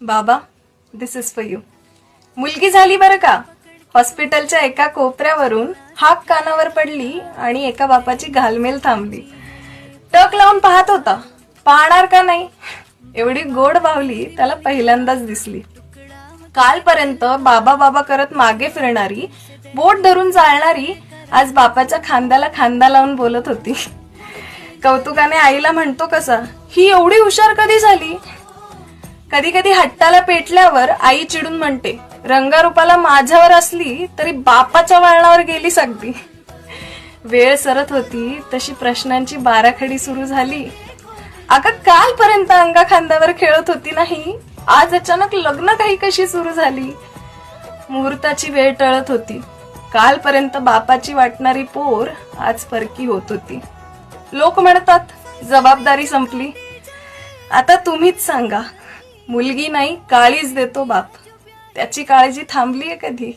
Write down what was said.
बाबा दिस is for you मुलगी झाली बरं का? हॉस्पिटलच्या एका कोपऱ्यावरून हाक कानावर पडली आणि एका बापाची घालमेल थांबली. टक लावून पाहत होता. पाहणार का नाही? एवढी गोड बावली त्याला पहिल्यांदाच दिसली. कालपर्यंत बाबा बाबा करत मागे फिरणारी बोट धरून चालणारी आज बापाच्या खांद्याला खांदा लावून बोलत होती. कौतुकाने आईला म्हणतो कसा ही एवढी हुशार कधी झाली? कधी कधी हट्टाला पेटल्यावर आई चिडून म्हणते रंगारूपाला माझ्यावर असली तरी बापाच्या वळणावर गेलीस अगदी. वेळ सरत होती तशी प्रश्नांची बाराखडी सुरू झाली. अगं कालपर्यंत अंगा खांद्यावर खेळत होती नाही आज अचानक लग्न काही कशी सुरू झाली? मुहूर्ताची वेळ टळत होती. कालपर्यंत बापाची वाटणारी पोर आज परकी होत होती. लोक म्हणतात जबाबदारी संपली. आता तुम्हीच सांगा मुलगी नाही काळीच देतो बाप. त्याची काळजी थांबली आहे कधी?